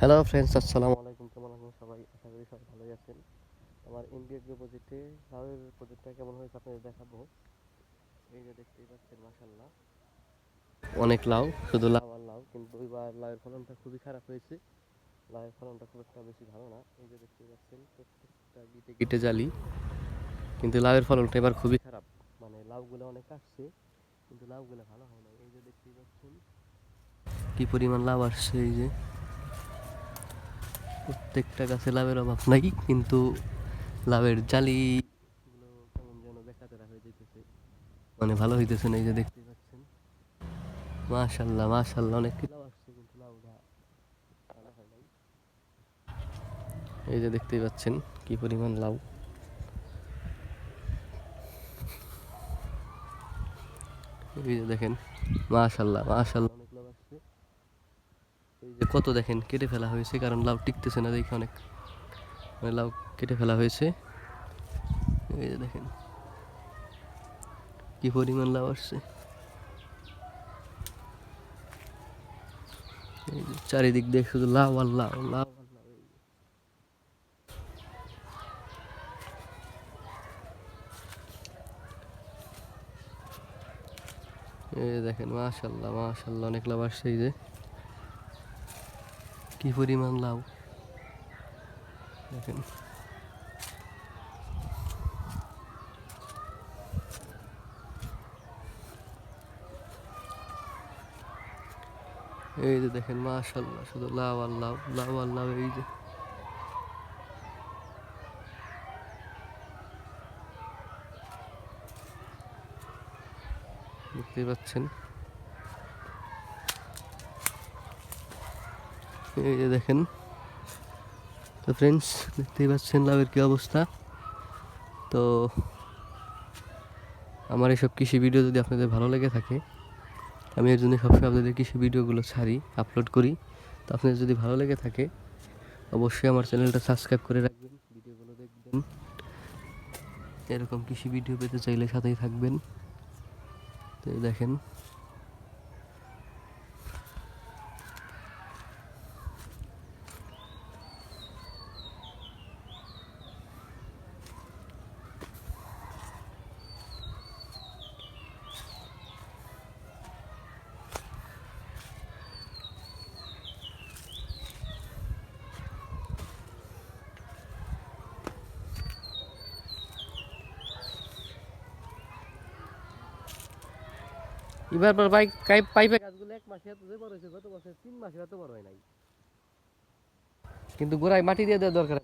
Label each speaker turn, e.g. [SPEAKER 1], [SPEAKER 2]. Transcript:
[SPEAKER 1] Hello friends আসসালামু আলাইকুম। কেমন আছেন সবাই? আশা করি সবাই ভালোই আছেন। আমার ইন্ডিয়া যে প্রজেক্টে লাউয়ের প্রজেক্টটা কেমন হয়েছে আপনাদের দেখাবো। এই যে দেখতেই পাচ্ছেন মাসাল্লাহ অনেক লাউ, শুধু লাউ আর লাউ, কিন্তু এবার লাউয়ের ফলনটা খুবই খারাপ হয়েছে। লাউয়ের ফলনটা খুব একটা বেশি ভালো না। এই যে দেখতেই পাচ্ছেন, প্রত্যেকটা গিটে গিটে জালি। কিন্তু লাউয়ের ফলনটা এবার খুবই খারাপ। মানে লাউগুলো অনেক আসছে কিন্তু লাউগুলো ভালো হয় না এই যে দেখতেই পাচ্ছেন, কি পরিমাণ লাভ আসছে এই যে। প্রত্যেকটা গাছে লাভের অভাব নাই, কিন্তু লাভের জালি মানে ভালো হইতেছে না, এই যে দেখতে পাচ্ছেন। মাশাল্লাহ মাশাল্লাহ অনেক লাভ আসছে, কিন্তু নাই। এই যে দেখতেই পাচ্ছেন কি পরিমাণ লাউ এই যে দেখেন মাশাল্লাহ মাশাল্লাহ অনেক লাভ আসছে এই যে কত দেখেন, কেটে ফেলা হয়েছে, কারণ লাউ টিকতেছে না দেখে অনেক। মানে লাউ কেটে ফেলা হয়েছে। এই যে দেখেন, কি পরিমাণ লাউ আসছে। চারিদিক দিয়ে শুধু লাউ আর লাউ লাউ লাউ, এই দেখেন, মাশাল্লাহ মাশাল্লাহ, অনেক লাভ আসছে এই যে। কি পরিমাণ লাউ? দেখেন। এই যে দেখেন মাশাল্লাহ শুধু লাউ আর লাউ লাউ আর লাউ, এই যে। দেখতেই পাচ্ছেন? এই দেখেন। তো ফ্রেন্ডস দেখতেই পাচ্ছেন লাভের কী অবস্থা। তো আমার এইসব কৃষি ভিডিও যদি আপনাদের ভালো লেগে থাকে, আমি এর জন্য সবসময় আপনাদের কৃষি ভিডিওগুলো ছাড়ি আপলোড করি। তো আপনাদের যদি ভালো লেগে থাকে, অবশ্যই আমার চ্যানেলটা সাবস্ক্রাইব করে রাখবেন, ভিডিওগুলো দেখবেন। এরকম কৃষি ভিডিও পেতে চাইলে সাথেই থাকবেন। তো দেখেন এবার পর বাইক পাইপে গাছগুলো এক মাসে এত যে বড় হয়েছে গত বছর তিন মাসে এত বড় হয় নাই। কিন্তু গোড়ায় মাটি দিয়ে দেওয়া দরকার